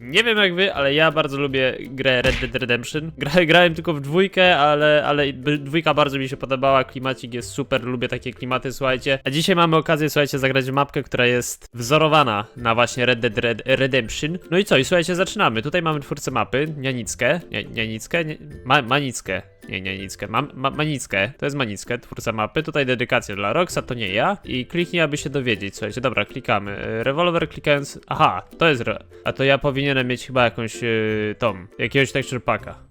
Nie wiem jak wy, ale ja bardzo lubię grę Red Dead Redemption. Gra, grałem tylko w dwójkę, ale, ale dwójka bardzo mi się podobała, klimacik jest super, lubię takie klimaty, słuchajcie. A dzisiaj mamy okazję, słuchajcie, zagrać w mapkę, która jest wzorowana na właśnie Red Dead Red Redemption. No i co, i słuchajcie, zaczynamy. Tutaj mamy twórcę mapy, Nianickę, nie, Nianickę, nie, ma, Manickę. Nie, nie, Nickę. Mam, ma, Manickę. To jest Manickę, twórca mapy. Tutaj dedykacja dla Roxa, to nie ja. I kliknij, aby się dowiedzieć. Słuchajcie, dobra, klikamy. E, Rewolwer klikając. Aha, to jest. Re... A to ja powinienem mieć chyba jakąś yy, tą. Jakiegoś texture packa.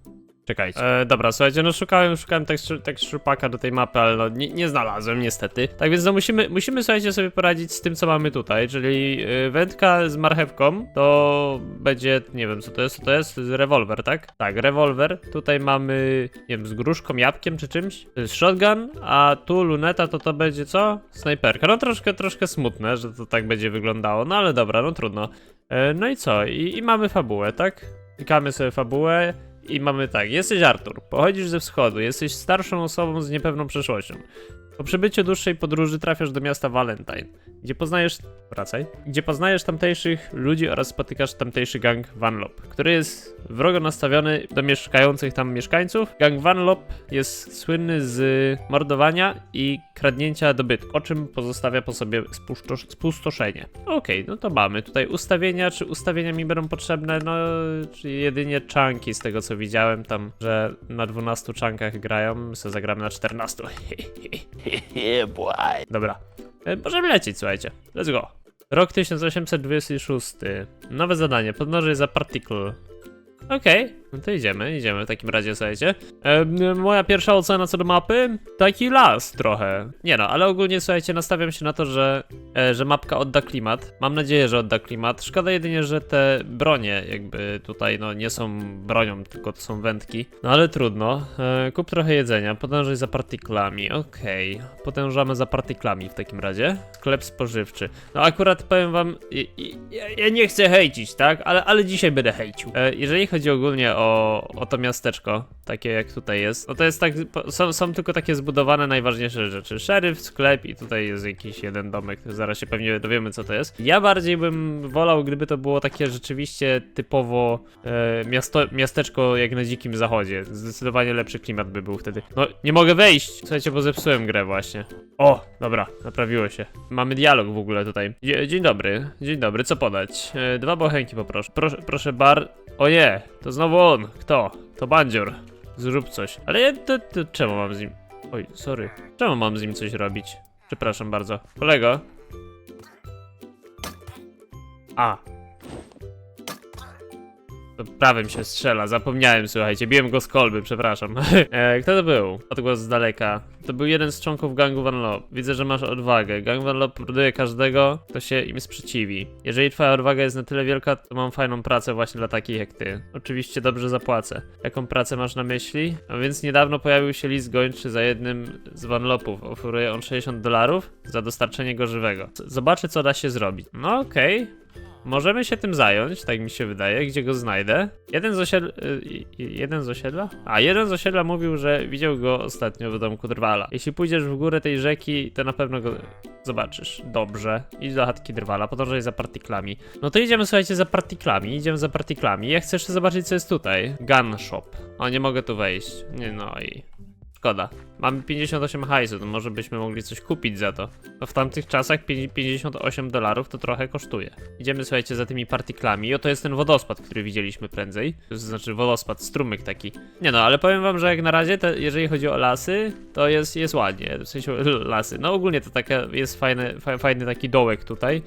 Czekajcie. E, dobra, słuchajcie, no szukałem, szukałem texture packa do tej mapy, ale no nie, nie znalazłem niestety. Tak więc no musimy, musimy słuchajcie sobie poradzić z tym, co mamy tutaj, czyli y, wędka z marchewką, to będzie, nie wiem co to jest, co to jest, rewolwer, tak? Tak, rewolwer. Tutaj mamy, nie wiem, z gruszką, jabłkiem czy czymś. To jest shotgun, a tu luneta to to będzie co? Snajperka. No troszkę, troszkę smutne, że to tak będzie wyglądało, no ale dobra, no trudno. E, no i co? I, I mamy fabułę, tak? Klikamy sobie fabułę. I mamy tak, jesteś Artur, pochodzisz ze wschodu, jesteś starszą osobą z niepewną przeszłością. Po przybyciu dłuższej podróży trafiasz do miasta Valentine, gdzie poznajesz... wracaj... Gdzie poznajesz tamtejszych ludzi oraz spotykasz tamtejszy gang Vanlop, który jest wrogo nastawiony do mieszkających tam mieszkańców. Gang Vanlop jest słynny z mordowania i kradnięcia dobytku, o czym pozostawia po sobie spuszczo- spustoszenie. Okej, no to mamy tutaj ustawienia, czy ustawienia mi będą potrzebne? No, czy jedynie czanki z tego co widziałem tam, że na 12 czankach grają, sobie zagramy na 14. Dobra. E, Możemy lecieć, słuchajcie. Let's go. Rok 1826. Nowe zadanie. Podnoże za particle. Okej, no to idziemy, idziemy w takim razie, słuchajcie. E, moja pierwsza ocena co do mapy? Taki las trochę. Nie no, ale ogólnie, słuchajcie, nastawiam się na to, że, e, że mapka odda klimat. Mam nadzieję, że odda klimat. Szkoda jedynie, że te bronie jakby tutaj, no, nie są bronią, tylko to są wędki. No ale trudno. E, kup trochę jedzenia, podążaj za partyklami. Okej, podążamy za partyklami w takim razie. Sklep spożywczy. No akurat powiem wam, i- ja, ja nie chcę hejcić, tak? Ale, ale dzisiaj będę hejcił. E, jeżeli chodzi ogólnie o, o to miasteczko, takie jak tutaj jest, no to jest tak, są, są tylko takie zbudowane najważniejsze rzeczy. Szeryf, sklep i tutaj jest jakiś jeden domek, zaraz się pewnie dowiemy co to jest. Ja bardziej bym wolał, gdyby to było takie rzeczywiście typowo e, miasto, miasteczko jak na dzikim zachodzie. Zdecydowanie lepszy klimat by był wtedy. No, nie mogę wejść! Słuchajcie, bo zepsułem grę właśnie. O, dobra, naprawiło się. Mamy dialog w ogóle tutaj. Dzie- Dzień dobry, dzień dobry, co podać? E, dwa bochenki poproszę. Proszę, proszę bar... O nie, to znowu on. Kto? To bandzior. Zrób coś. Ale ja, to, to czemu mam z nim... Oj, sorry. Czemu mam z nim coś robić? Przepraszam bardzo. Kolego? A. Prawym się strzela, zapomniałem, słuchajcie, biłem go z kolby, przepraszam. e, kto to był? Odgłos z daleka. To był jeden z członków gangu Van Lop. Widzę, że masz odwagę. Gang Van Lop morduje każdego, kto się im sprzeciwi. Jeżeli twoja odwaga jest na tyle wielka, to mam fajną pracę właśnie dla takich jak ty. Oczywiście dobrze zapłacę. Jaką pracę masz na myśli? A więc niedawno pojawił się list gończy za jednym z Van Lopów. Oferuje on 60 dolarów za dostarczenie go żywego. Z- Zobaczę, co da się zrobić. No okej. Możemy się tym zająć, tak mi się wydaje, gdzie go znajdę. Jeden z osiedla. jeden z osiedla? A, jeden z osiedla mówił, że widział go ostatnio w domku Drwala. Jeśli pójdziesz w górę tej rzeki, to na pewno go zobaczysz. Dobrze. Idź do chatki Drwala, podążaj za partyklami. No to idziemy, słuchajcie, za partyklami. Idziemy za partyklami. Ja chcę jeszcze zobaczyć, co jest tutaj. Gun shop. O, nie mogę tu wejść. Nie, no i. Szkoda. Mamy 58 hajsu, to może byśmy mogli coś kupić za to. No w tamtych czasach pię- 58 dolarów to trochę kosztuje. Idziemy, słuchajcie, za tymi partyklami. I oto jest ten wodospad, który widzieliśmy prędzej. To znaczy wodospad, strumyk taki. Nie no, ale powiem wam, że jak na razie, jeżeli chodzi o lasy, to jest, jest ładnie. W sensie lasy. No ogólnie to taka jest fajny, fa, fajny taki dołek tutaj.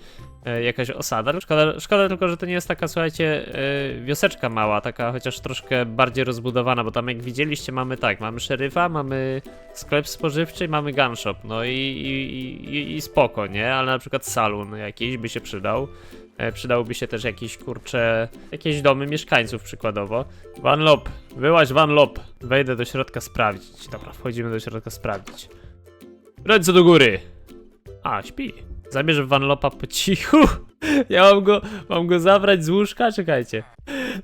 E, jakaś osada. Szkoda, szkoda tylko, że to nie jest taka, słuchajcie, e, wioseczka mała, taka chociaż troszkę bardziej rozbudowana, bo tam jak widzieliście mamy tak, mamy szeryfa, mamy sklep spożywczy, mamy gun shop, no i, i, i, i spoko, nie? Ale na przykład salon jakiś by się przydał. E, przydałby się też jakiś, kurcze, jakieś domy mieszkańców przykładowo. Van Lop, wyłaź Van Lop. Wejdę do środka sprawdzić. Dobra, wchodzimy do środka sprawdzić. Ręce do góry! A, śpi. Zabierz Van Lopa po cichu. Ja mam go, mam go zabrać z łóżka? Czekajcie.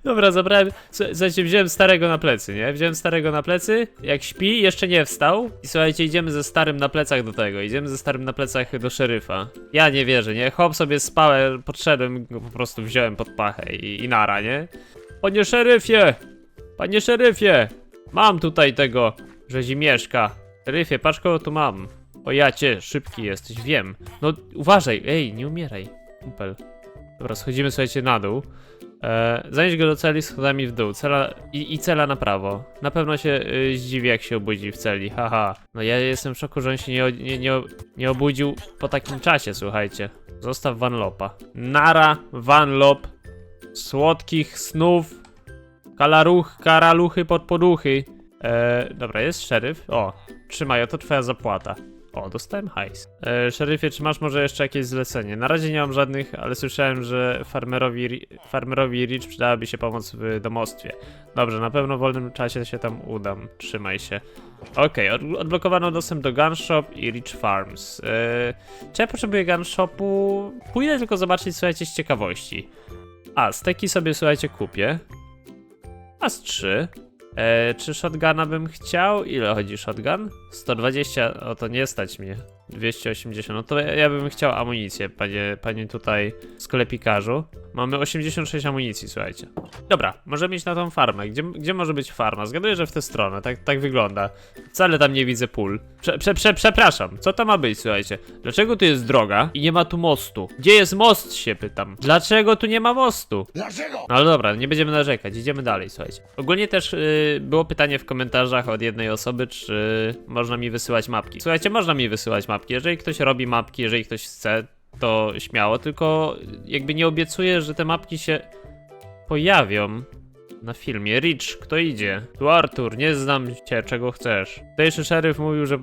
Dobra, zabrałem. Słu- Słuchajcie, wziąłem starego na plecy, nie? Wziąłem starego na plecy, jak śpi, jeszcze nie wstał. I słuchajcie, idziemy ze starym na plecach do tego. Idziemy ze starym na plecach do szeryfa. Ja nie wierzę, nie? Hop sobie spałem, podszedłem, go po prostu wziąłem pod pachę i, i nara, nie? Panie szeryfie! Panie szeryfie! Mam tutaj tego rzezimieszka. Szeryfie, patrz kogo tu mam. O ja cię, szybki jesteś, wiem. No uważaj, ej, nie umieraj. Kumpel. Dobra, schodzimy, słuchajcie, na dół. E, zanieść go do celi schodami w dół. Cela i, i cela na prawo. Na pewno się y, zdziwi, jak się obudzi w celi. Haha. No ja jestem w szoku, że on się nie, nie, nie, nie obudził po takim czasie, słuchajcie. Zostaw Van Lopa. Nara, Van Lop. Słodkich snów. Kalaruch, karaluchy pod poduchy. E, dobra, jest szeryf. O, trzymaj, oto twoja zapłata. O, dostałem hajs. E, szeryfie, czy masz może jeszcze jakieś zlecenie? Na razie nie mam żadnych, ale słyszałem, że farmerowi, farmerowi Rich przydałaby się pomoc w domostwie. Dobrze, na pewno w wolnym czasie się tam udam. Trzymaj się. Okej, od, odblokowano dostęp do Gun Shop i Rich Farms. E, czy ja potrzebuję Gun Shopu? Pójdę tylko zobaczyć, słuchajcie, z ciekawości. A, steki sobie, słuchajcie, kupię. A z 3. E, czy shotguna bym chciał? Ile chodzi shotgun? 120, o to nie stać mnie. 280, no to ja, ja bym chciał amunicję, panie, panie tutaj sklepikarzu. Mamy 86 amunicji, słuchajcie. Dobra, możemy iść na tą farmę. Gdzie, gdzie może być farma? Zgaduję, że w tę stronę, tak, tak wygląda. Wcale tam nie widzę pól. Prze, prze, prze, przepraszam, co to ma być, słuchajcie? Dlaczego tu jest droga i nie ma tu mostu? Gdzie jest most, się pytam. Dlaczego tu nie ma mostu? Dlaczego? No ale dobra, nie będziemy narzekać, idziemy dalej, słuchajcie. Ogólnie też y, było pytanie w komentarzach od jednej osoby, czy można mi wysyłać mapki. Słuchajcie, można mi wysyłać mapki. Jeżeli ktoś robi mapki, jeżeli ktoś chce, to śmiało, tylko jakby nie obiecuję, że te mapki się pojawią na filmie. Rich, kto idzie? Tu Artur, nie znam cię, czego chcesz. Tutejszy szeryf mówił, że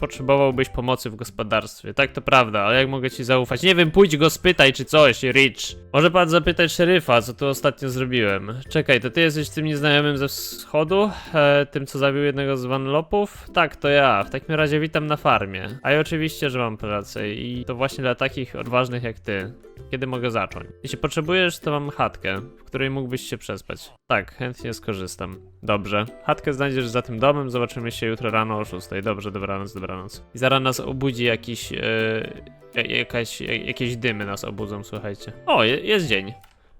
potrzebowałbyś pomocy w gospodarstwie. Tak, to prawda, ale jak mogę ci zaufać? Nie wiem, pójdź go spytaj czy coś, Rich. Może pan zapytać szeryfa, co tu ostatnio zrobiłem. Czekaj, to ty jesteś tym nieznajomym ze wschodu? E, tym, co zabił jednego z Vanlopów? Tak, to ja. W takim razie witam na farmie. A i oczywiście, że mam pracę i to właśnie dla takich odważnych jak ty. Kiedy mogę zacząć? Jeśli potrzebujesz, to mam chatkę, w której mógłbyś się przespać. Tak, chętnie skorzystam. Dobrze. Chatkę znajdziesz za tym domem, zobaczymy się jutro rano o 6. Dobrze, dobranoc, dobranoc. I zaraz nas obudzi jakiś... E, ja- jakaś, ja- jakieś dymy nas obudzą, słuchajcie. O, je, jest dzień.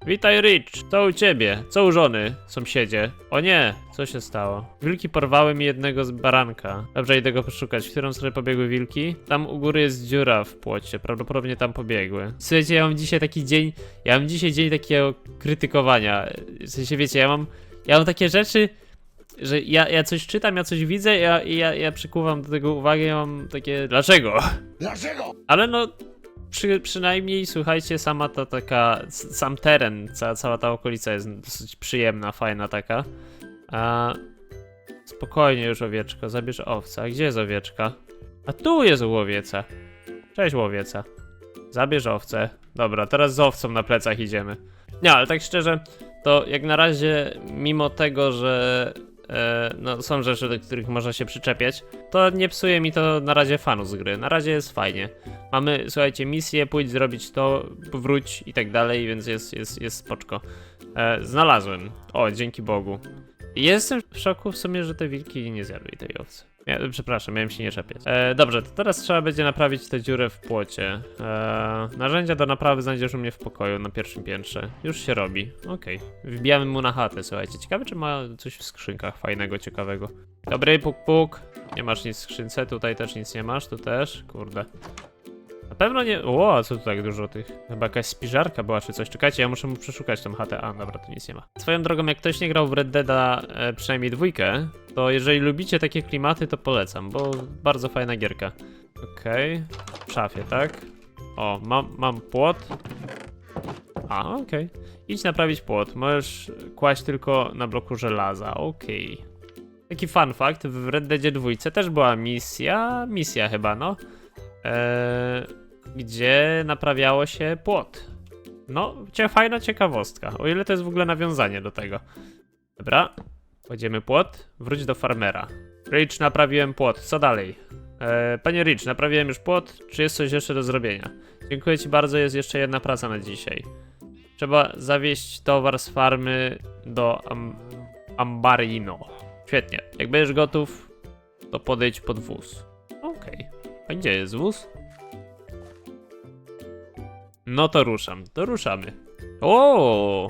Witaj, Rich. Co u ciebie? Co u żony, sąsiedzie? O nie, co się stało? Wilki porwały mi jednego z baranka. Dobrze, idę go poszukać. W którą stronę pobiegły wilki? Tam u góry jest dziura w płocie. Prawdopodobnie tam pobiegły. Słuchajcie, ja mam dzisiaj taki dzień. Ja mam dzisiaj dzień takiego krytykowania. W sensie, wiecie, ja mam. Ja mam takie rzeczy. Że ja, ja coś czytam, ja coś widzę, ja, ja, ja przykuwam do tego uwagę, ja mam takie. Dlaczego? Dlaczego? Ale no, przy, przynajmniej słuchajcie, sama ta taka, sam teren, ca, cała ta okolica jest dosyć przyjemna, fajna taka. A, spokojnie już owieczko, zabierz owca. Gdzie jest owieczka? A tu jest łowieca. Cześć łowieca. Zabierz owcę. Dobra, teraz z owcą na plecach idziemy. Nie, ale tak szczerze, to jak na razie, mimo tego, że e, no, są rzeczy, do których można się przyczepiać, to nie psuje mi to na razie fanu z gry. Na razie jest fajnie. Mamy, słuchajcie, misję, pójdź zrobić to, wróć i tak dalej, więc jest, jest, jest spoczko. E, znalazłem. O, dzięki Bogu. Jestem w szoku w sumie, że te wilki nie zjadły tej owcy. Ja, przepraszam, miałem się nie czepiać. E, dobrze, to teraz trzeba będzie naprawić tę dziurę w płocie. E, narzędzia do naprawy znajdziesz u mnie w pokoju na pierwszym piętrze. Już się robi. Okej. Wbijamy mu na chatę, słuchajcie. Ciekawe, czy ma coś w skrzynkach fajnego, ciekawego. Dobry, puk puk. Nie masz nic w skrzynce, tutaj też nic nie masz, tu też. Kurde. Na pewno nie. O, a co tu tak dużo tych? Chyba jakaś spiżarka była czy coś. Czekajcie, ja muszę mu przeszukać tą chatę. A, dobra, tu nic nie ma. Swoją drogą, jak ktoś nie grał w Red Deada e, przynajmniej dwójkę, to jeżeli lubicie takie klimaty, to polecam, bo bardzo fajna gierka. Okej. W szafie, tak? O, mam, mam płot. A, okej. Idź naprawić płot. Możesz kłaść tylko na bloku żelaza. Okej. Taki fun fact, w Red Deadzie dwójce też była misja, misja chyba, no, e, gdzie naprawiało się płot. No, fajna ciekawostka, o ile to jest w ogóle nawiązanie do tego. Dobra, kładziemy płot, wróć do farmera. Rich, naprawiłem płot, co dalej? E, panie Rich, naprawiłem już płot, czy jest coś jeszcze do zrobienia? Dziękuję ci bardzo, jest jeszcze jedna praca na dzisiaj. Trzeba zawieźć towar z farmy do Am Ambarino. Świetnie. Jak będziesz gotów, to podejdź pod wóz. Okej. A gdzie jest wóz? No to ruszam. To ruszamy. O!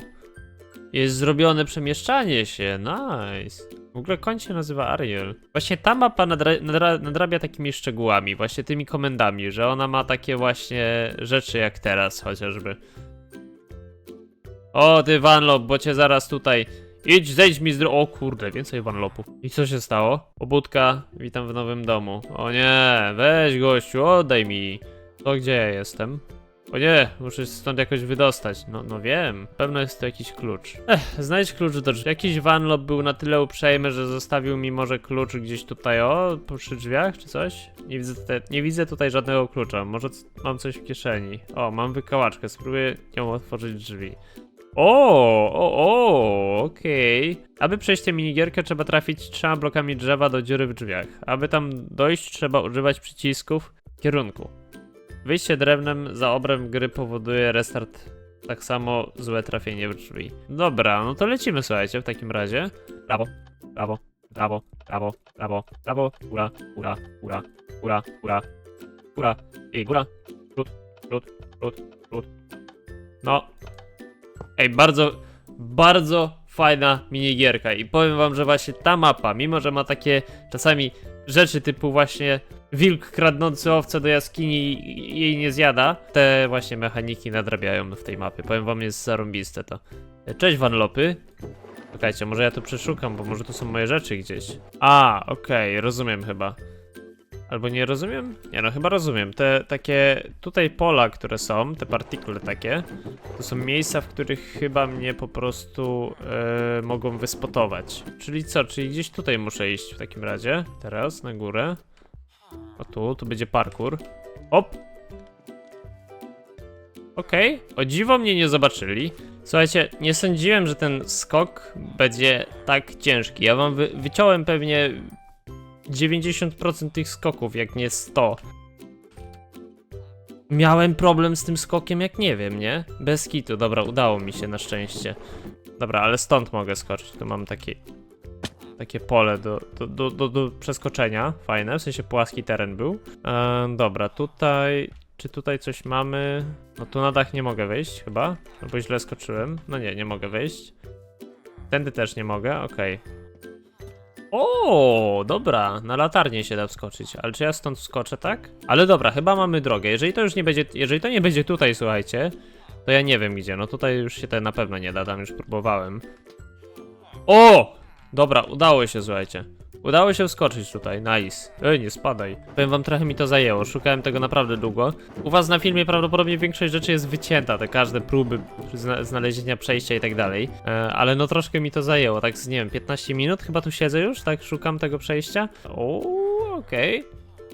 Jest zrobione przemieszczanie się. Nice. W ogóle koń się nazywa Ariel. Właśnie ta mapa nadra nadra nadrabia takimi szczegółami, właśnie tymi komendami, że ona ma takie właśnie rzeczy jak teraz chociażby. O, ty Vanlop, bo cię zaraz tutaj... Idź, zejdź mi z dro... O kurde, więcej Vanlopów. I co się stało? Pobudka, witam w nowym domu. O nie, weź gościu, oddaj mi. To gdzie ja jestem? O nie, muszę się stąd jakoś wydostać. No, no wiem, pewno jest to jakiś klucz. Ech, znajdź klucz do drzwi. Jakiś Vanlop był na tyle uprzejmy, że zostawił mi może klucz gdzieś tutaj, o, przy drzwiach czy coś? Nie widzę, nie widzę tutaj żadnego klucza. Może mam coś w kieszeni. O, mam wykałaczkę, spróbuję nią otworzyć drzwi. O, o, o, okej. Aby przejść tę minigierkę trzeba trafić trzema blokami drzewa do dziury w drzwiach. Aby tam dojść trzeba używać przycisków kierunku. Wyjście drewnem za obręb gry powoduje restart. Tak samo złe trafienie w drzwi. Dobra, no to lecimy słuchajcie w takim razie. Prawo, prawo, prawo, prawo, prawo, prawo, góra, góra, góra, góra, góra, góra i góra. Przód, przód, przód, przód. No. Ej, bardzo, bardzo fajna minigierka i powiem wam, że właśnie ta mapa, mimo że ma takie czasami rzeczy typu właśnie wilk kradnący owce do jaskini i jej nie zjada, te właśnie mechaniki nadrabiają w tej mapie. Powiem wam, jest zarąbiste to. Cześć Vanlopy. Czekajcie, może ja tu przeszukam, bo może to są moje rzeczy gdzieś. A, okej, rozumiem chyba. Albo nie rozumiem? Nie no, chyba rozumiem. Te takie tutaj pola, które są, te partikule takie, to są miejsca, w których chyba mnie po prostu e, mogą wyspotować. Czyli co? Czyli gdzieś tutaj muszę iść w takim razie. Teraz na górę. O tu, tu będzie parkour. Op! Okej, o dziwo mnie nie zobaczyli. Słuchajcie, nie sądziłem, że ten skok będzie tak ciężki. Ja wam wy wyciąłem pewnie 90% tych skoków, jak nie 100. Miałem problem z tym skokiem, jak nie wiem, nie? Bez kitu, dobra, udało mi się na szczęście. Dobra, ale stąd mogę skoczyć. Tu mam takie, takie pole do, do, do, do, do przeskoczenia. Fajne, w sensie płaski teren był. E, dobra, tutaj. Czy tutaj coś mamy? No tu na dach nie mogę wejść chyba, albo źle skoczyłem. No nie, nie mogę wejść. Tędy też nie mogę, okej. O, dobra, na latarnię się da wskoczyć, ale czy ja stąd wskoczę, tak? Ale dobra, chyba mamy drogę. Jeżeli to już nie będzie, jeżeli to nie będzie tutaj, słuchajcie, to ja nie wiem gdzie. No tutaj już się to na pewno nie da, tam już próbowałem. O! Dobra, udało się, słuchajcie. Udało się wskoczyć tutaj, nice. Ej, nie spadaj. Powiem wam, trochę mi to zajęło, szukałem tego naprawdę długo. U was na filmie prawdopodobnie większość rzeczy jest wycięta, te każde próby zna znalezienia przejścia i tak dalej. E, ale no troszkę mi to zajęło, tak z, nie wiem, 15 minut chyba tu siedzę już, tak szukam tego przejścia. O, okej.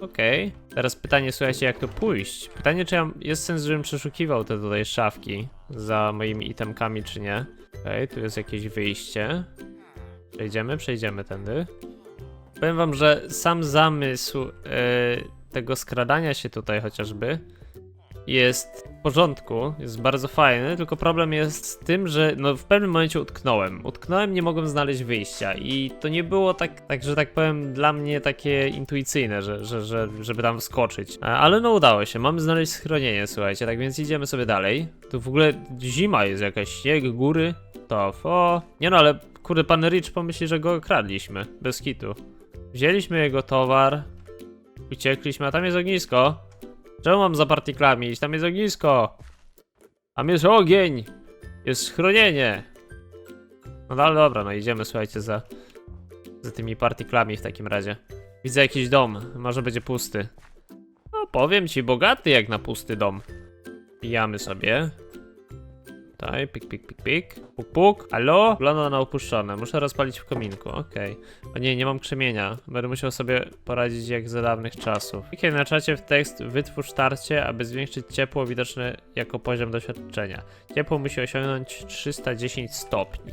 Okej. Teraz pytanie, słuchajcie, jak tu pójść? Pytanie, czy ja, jest sens, żebym przeszukiwał te tutaj szafki za moimi itemkami, czy nie? Okej, tu jest jakieś wyjście. Przejdziemy, przejdziemy tędy. Powiem wam, że sam zamysł e, tego skradania się tutaj chociażby jest w porządku, jest bardzo fajny, tylko problem jest z tym, że no w pewnym momencie utknąłem. Utknąłem, nie mogłem znaleźć wyjścia i to nie było tak, tak że tak powiem, dla mnie takie intuicyjne, że, że, że, żeby tam wskoczyć. E, Ale no udało się, mamy znaleźć schronienie, słuchajcie, tak więc idziemy sobie dalej. Tu w ogóle zima jest jakaś, śnieg, góry, to, o, nie no, ale kurde, pan Rich pomyśli, że go okradliśmy, bez kitu. Wzięliśmy jego towar, uciekliśmy, a tam jest ognisko. Czemu mam za partiklami iść? Tam jest ognisko. Tam jest ogień. Jest schronienie. No ale dobra, no idziemy, słuchajcie, za, za tymi partiklami w takim razie. Widzę jakiś dom, może będzie pusty. No powiem ci, bogaty jak na pusty dom. Pijamy sobie. Tutaj, pik, pik, pik, pik. Puk, puk. Halo? Wygląda na opuszczone. Muszę rozpalić w kominku, okej. O nie, nie mam krzemienia. Będę musiał sobie poradzić jak za dawnych czasów. Klikaj na czacie w tekst wytwórz tarcie, aby zwiększyć ciepło widoczne jako poziom doświadczenia. Ciepło musi osiągnąć 310 stopni.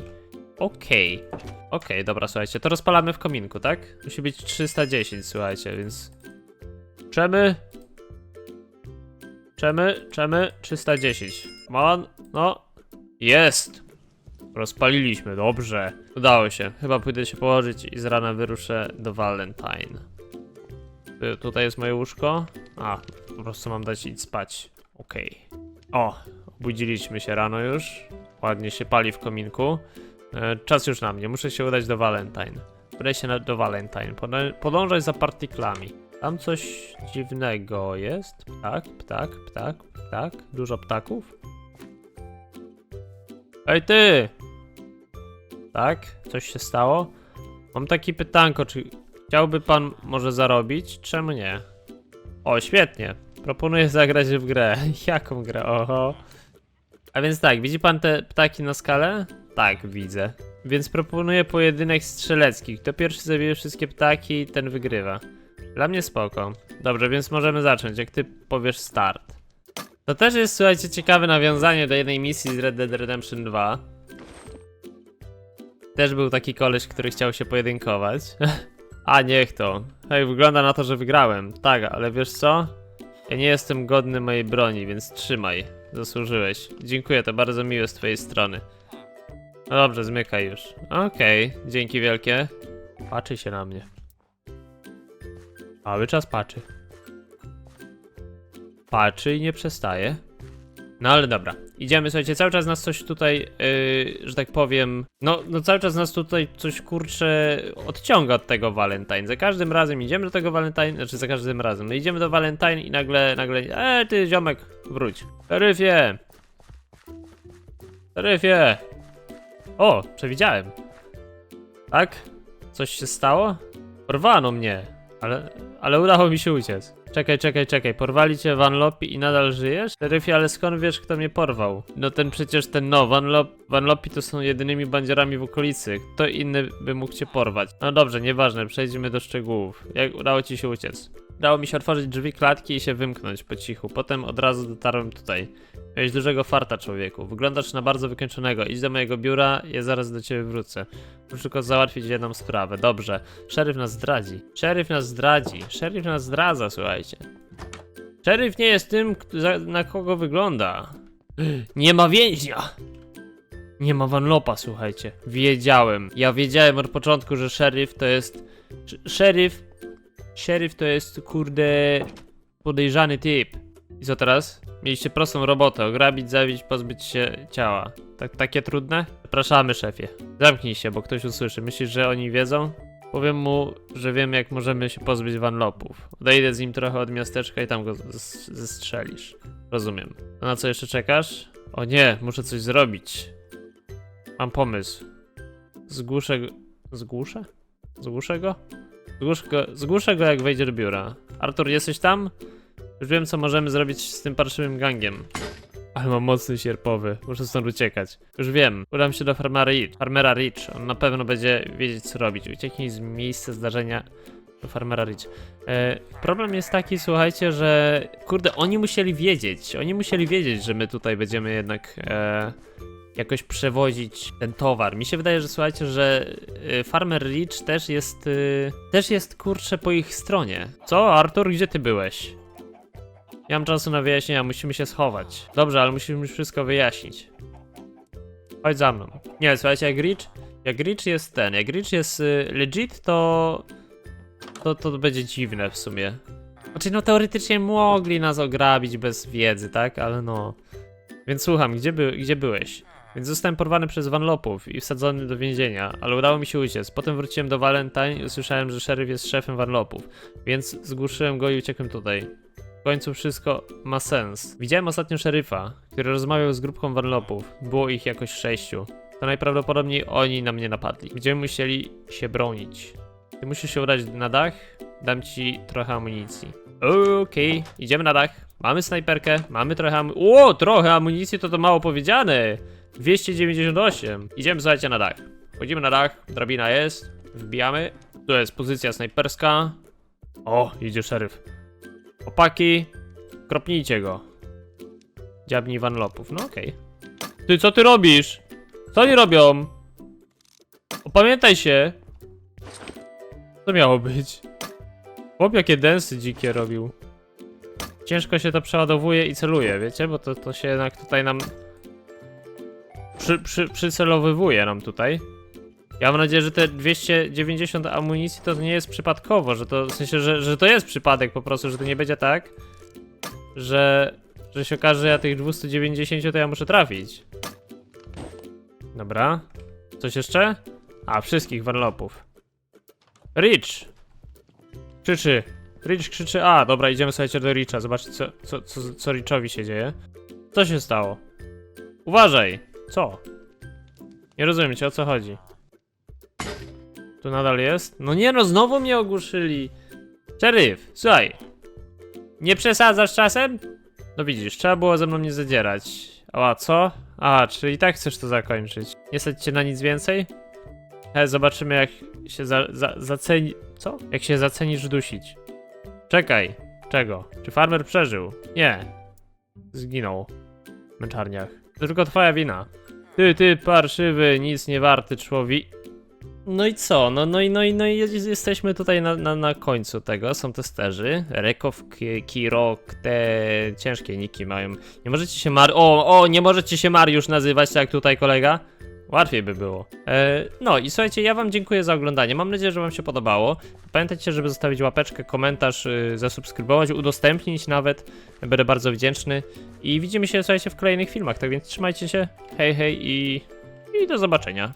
Okej. Okej, dobra, słuchajcie, to rozpalamy w kominku, tak? Musi być 310, słuchajcie, więc... Czemy? Czemy? Czemy? 310. Come on, no. Jest! Rozpaliliśmy, dobrze. Udało się. Chyba pójdę się położyć i z rana wyruszę do Valentine. Tu- Tutaj jest moje łóżko. A, po prostu mam dać iść spać. Okej. O, obudziliśmy się rano już. Ładnie się pali w kominku. E, czas już na mnie, muszę się udać do Valentine. Udaj się na, do Valentine. Podążać za partiklami. Tam coś dziwnego jest. Ptak, ptak, ptak, ptak. Dużo ptaków. Ej ty! Tak? Coś się stało? Mam takie pytanko, czy chciałby pan może zarobić? Czemu nie? O, świetnie. Proponuję zagrać w grę. Jaką grę? Oho. A więc tak, widzi pan te ptaki na skalę? Tak, widzę. Więc proponuję pojedynek strzelecki. Kto pierwszy zabije wszystkie ptaki, ten wygrywa. Dla mnie spoko. Dobrze, więc możemy zacząć, jak ty powiesz start. To też jest, słuchajcie, ciekawe nawiązanie do jednej misji z Red Dead Redemption 2. Też był taki koleś, który chciał się pojedynkować. A niech to. Hej, wygląda na to, że wygrałem. Tak, ale wiesz co? Ja nie jestem godny mojej broni, więc trzymaj. Zasłużyłeś. Dziękuję, to bardzo miłe z twojej strony. No dobrze, zmykaj już. Okej, dzięki wielkie. Patrzy się na mnie. Cały czas patrzy. Patrzy i nie przestaje. No ale dobra, idziemy, słuchajcie, cały czas nas coś tutaj, yy, że tak powiem, no, no cały czas nas tutaj coś, kurczę, odciąga od tego Valentine. Za każdym razem idziemy do tego Valentine, znaczy za każdym razem, no idziemy do Valentine i nagle, nagle, e, ty ziomek, wróć. Taryfie! Taryfie! O, przewidziałem. Tak? Coś się stało? Porwano mnie, ale, ale udało mi się uciec. Czekaj, czekaj, czekaj, porwali cię Van Lopi i nadal żyjesz? Teryfie, ale skąd wiesz, kto mnie porwał? No ten przecież ten no, Van, Lop, Van Lopi to są jedynymi bandziorami w okolicy. Kto inny by mógł cię porwać? No dobrze, nieważne, przejdźmy do szczegółów. Jak udało ci się uciec? Udało mi się otworzyć drzwi klatki i się wymknąć po cichu. Potem od razu dotarłem tutaj. Miałeś dużego farta, człowieku. Wyglądasz na bardzo wykończonego. Idź do mojego biura, ja zaraz do ciebie wrócę. Muszę tylko załatwić jedną sprawę. Dobrze. Szeryf nas zdradzi. Szeryf nas zdradzi. Szeryf nas zdradza, słuchajcie. Szeryf nie jest tym, na kogo wygląda. Nie ma więźnia! Nie ma Van Lopa, słuchajcie. Wiedziałem. Ja wiedziałem od początku, że szeryf to jest... sz- Szeryf... Szeryf to jest, kurde... Podejrzany typ. I co teraz? Mieliście prostą robotę. Ograbić, zabić, pozbyć się ciała. Tak, takie trudne? Zapraszamy, szefie. Zamknij się, bo ktoś usłyszy. Myślisz, że oni wiedzą? Powiem mu, że wiem, jak możemy się pozbyć Van Lopów. Odejdę z nim trochę od miasteczka i tam go zestrzelisz. Rozumiem. A na co jeszcze czekasz? O nie, muszę coś zrobić. Mam pomysł. Zgłuszę go. Zgłuszę? Zgłuszę go? Zgłuszę go, zgłuszę go jak wejdzie do biura. Artur, jesteś tam? Już wiem, co możemy zrobić z tym parszywym gangiem. Ale mam mocny sierpowy, muszę stąd uciekać. Już wiem, udam się do farmera Rich. Farmera Rich, on na pewno będzie wiedzieć, co robić. Ucieknij z miejsca zdarzenia do farmera Rich. E, problem jest taki, słuchajcie, że kurde, oni musieli wiedzieć, oni musieli wiedzieć, że my tutaj będziemy jednak e, jakoś przewozić ten towar. Mi się wydaje, że słuchajcie, że e, farmer Rich też jest, e, też jest kurczę po ich stronie. Co, Artur, gdzie ty byłeś? Nie mam czasu na wyjaśnienia, musimy się schować. Dobrze, ale musimy już wszystko wyjaśnić. Chodź za mną. Nie, słuchajcie, jak Rich, jak Rich jest ten, jak Rich jest y, legit, to, to to będzie dziwne w sumie. Znaczy, no teoretycznie mogli nas ograbić bez wiedzy, tak? Ale no. Więc słucham, gdzie, by, gdzie byłeś? Więc zostałem porwany przez Van Lopów i wsadzony do więzienia, ale udało mi się uciec. Potem wróciłem do Valentine i usłyszałem, że szeryf jest szefem Van Lopów, więc zgłuszyłem go i uciekłem tutaj. W końcu wszystko ma sens. Widziałem ostatnio szeryfa, który rozmawiał z grupką Vanlopów. Było ich jakoś sześciu. To najprawdopodobniej oni na mnie napadli. Będziemy musieli się bronić. Ty musisz się udać na dach, dam ci trochę amunicji. Okej, idziemy na dach. Mamy snajperkę, mamy trochę amunicji. O, trochę amunicji to to mało powiedziane. 298. Idziemy, słuchajcie, na dach. Wchodzimy na dach, drabina jest, wbijamy. Tu jest pozycja snajperska. O, idzie szeryf. Opaki, kropnijcie go. Dziabni Van Lopów, no okej. Ty, co ty robisz? Co oni robią? Opamiętaj się. Co miało być? Chłop jakie densy dzikie robił. Ciężko się to przeładowuje i celuje, wiecie? Bo to, to się jednak tutaj nam... przy, przy, przycelowywuje nam tutaj. Ja mam nadzieję, że te 290 amunicji to nie jest przypadkowo, że to w sensie, że, że to jest przypadek po prostu, że to nie będzie tak, że, że się okaże, że ja tych 290 to ja muszę trafić. Dobra. Coś jeszcze? A, wszystkich warlopów. Rich! Krzyczy. Rich krzyczy A. Dobra, idziemy słuchajcie do Richa. Zobaczcie, co, co, co, co Richowi się dzieje. Co się stało? Uważaj! Co? Nie rozumiem cię, o co chodzi. Tu nadal jest? No nie no, znowu mnie ogłuszyli. Szeryf, słuchaj. Nie przesadzasz czasem? No widzisz, trzeba było ze mną nie zadzierać. A co? A, czyli tak chcesz to zakończyć. Nie stać cię na nic więcej? He, zobaczymy jak się za, za, zaceni... Co? Jak się zacenisz dusić. Czekaj. Czego? Czy farmer przeżył? Nie. Zginął. W męczarniach. To tylko twoja wina. Ty, ty, parszywy, nic nie warty człowiek. No i co? No, no, i, no, i, no i jest- jesteśmy tutaj na, na, na końcu tego. Są testerzy. Rekow, Ki- Kirok, te ciężkie niki mają. Nie możecie się Mar... O, o, nie możecie się Mariusz nazywać, tak jak tutaj kolega? Łatwiej by było. E, no i słuchajcie, ja wam dziękuję za oglądanie. Mam nadzieję, że wam się podobało. Pamiętajcie, żeby zostawić łapeczkę, komentarz, y, zasubskrybować, udostępnić nawet. Będę bardzo wdzięczny. I widzimy się, słuchajcie, w kolejnych filmach. Tak więc trzymajcie się. Hej, hej i, i do zobaczenia.